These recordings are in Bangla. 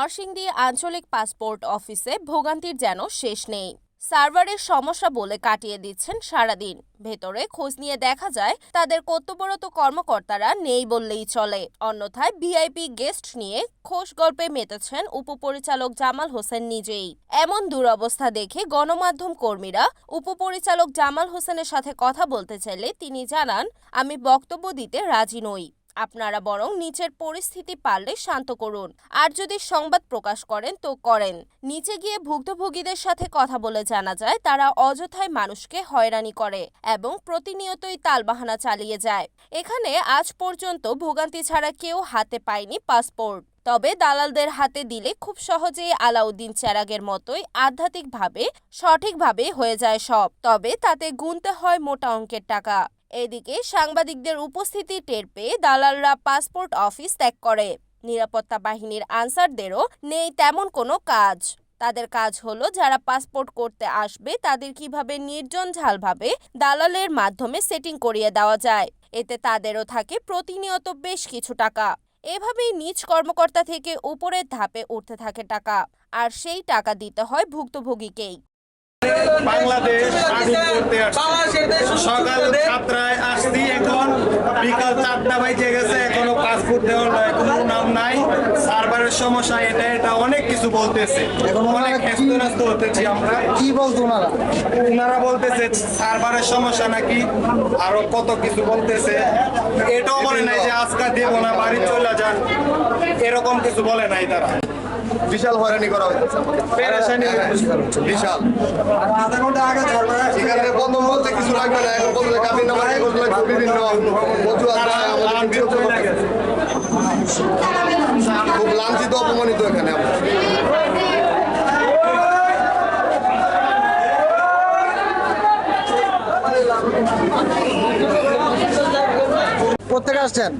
নরসিংদী আঞ্চলিক পাসপোর্ট অফিসে ভোগান্তির যেন শেষ নেই। সার্ভারের সমস্যা বলে কাটিয়ে দিচ্ছেন সারাদিন। ভেতরে খোঁজ নিয়ে দেখা যায়, তাদের কর্তব্যরত কর্মকর্তারা নেই বললেই চলে। অন্যথায় ভিআইপি গেস্ট নিয়ে খোশ গল্পে মেতেছেন উপপরিচালক জামাল হোসেন নিজেই। এমন দুরবস্থা দেখে গণমাধ্যম কর্মীরা উপপরিচালক জামাল হোসেনের সাথে কথা বলতে চাইলে তিনি জানান, আমি বক্তব্য দিতে রাজি নই। আপনারা বরং নিচের পরিস্থিতি পারলে শান্ত করুন। আর যদি সংবাদ প্রকাশ করেন, তো করেন। নিচে গিয়ে ভুক্তভোগীদের সাথে কথা বলে জানা যায়, তারা অযথায় মানুষকে হয়রানি করে এবং প্রতিনিয়তই তালবাহানা চালিয়ে যায়। এখানে আজ পর্যন্ত ভোগান্তি ছাড়া কেউ হাতে পায়নি পাসপোর্ট। তবে দালালদের হাতে দিলে খুব সহজেই আলাউদ্দিন চেরাগের মতোই আধ্যাত্মিকভাবে, সঠিকভাবে হয়ে যায় সব। তবে তাতে গুনতে হয় মোটা অঙ্কের টাকা। এদিকে সাংবাদিকদের উপস্থিতি টের পেয়ে দালালরা পাসপোর্ট অফিস ত্যাগ করে। নিরাপত্তা বাহিনীর আনসারদেরও নেই তেমন কোনো কাজ। তাদের কাজ হলো যারা পাসপোর্ট করতে আসবে তাদের কীভাবে নির্জন ঝালভাবে দালালের মাধ্যমে সেটিং করিয়ে দেওয়া যায়। এতে তাদেরও থাকে প্রতিনিয়ত বেশ কিছু টাকা। এভাবেই নিজ কর্মকর্তা থেকে উপরের ধাপে উঠতে থাকে টাকা, আর সেই টাকা দিতে হয় ভুক্তভোগীকেই। বাংলাদেশ সকাল সাতটায় আসছি এখন বিকাল চারটা বাইজে গেছে এখনও পাসপোর্ট দেওয়ার নয় কোনো নাম নাই সার্ভারের সমস্যা এটা এটা অনেক কিছু বলতেছে। এখন অনেক কি- হতেছি আমরা। কি বলতো ওনারা? ওনারা বলতেছে সার্ভারের সমস্যা নাকি? আরও কত কিছু বলতেছে। এটাও বলে নাই যে আজকে দেবো না বাড়ি চলে যান। এরকম কিছু বলে নাই তারা। বিশাল হয়রানি করা হয়েছে বিশাল। এখানে প্রথম বলতে কিছু লাগবে না এখন বলতে কাবিন বিভিন্ন খুব লাঞ্ছিত অপমানিত এখানে আমরা। কোথেকে আসছেন?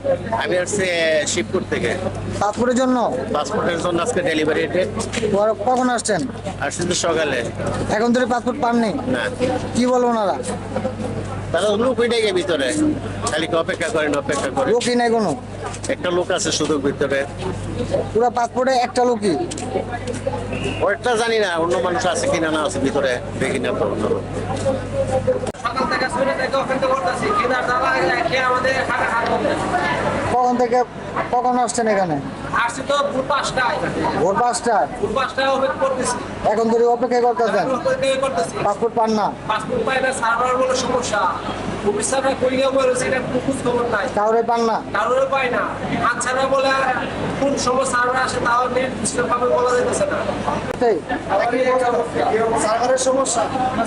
আমি আসছি শিবপুর থেকে। পাসপোর্টের জন্য? পাসপোর্টের জন্য আজকে ডেলিভারি ডেট কখন আসছেন? আসছি তো সকালে। এখন ধরে পাসপোর্ট পাননি? না। কি বলব ওনারা? তারা লোক উঠে গিয়ে ভিতরে। খালি অপেক্ষা করেন অপেক্ষা করে লোকই নাই কোনো? একটা লোক আছে শুধু ভিতরে। পুরো পাসপোর্টে একটা লোকই? ওটা জানি না অন্য মানুষ আছে কিনা না আছে ভিতরে দেখি না অন্য লোক। সকাল থেকে শুনে থেকে অপেক্ষা করতেছি কেনার দাবা খেয়ে আমাদের হাতে হাত করতেছে কখন থেকে কখন আসছেন এখানে? আসছি তো ভোর পাঁচটায়। ভোর পাঁচটায়? ভোর পাঁচটায় অপেক্ষা করতেছি। এখন ধরে অপেক্ষা করতেছেন? পাসপোর্ট পান না? পাসপোর্ট পাই না সার্ভার বলে সমস্যা। খবর নাই। কাউরে পান না? কারোর পাই না। আচ্ছারা বলে কোন সময় সার্ভার আসে তাও বলা যাইতেছে না। সার্ভারের সমস্যা?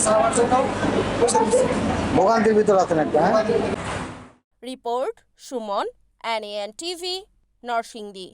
সার্ভার জন্য ভোগান্তির ভিতর আছেন একটা হ্যাঁ? Report Suman NN TV Narsingdi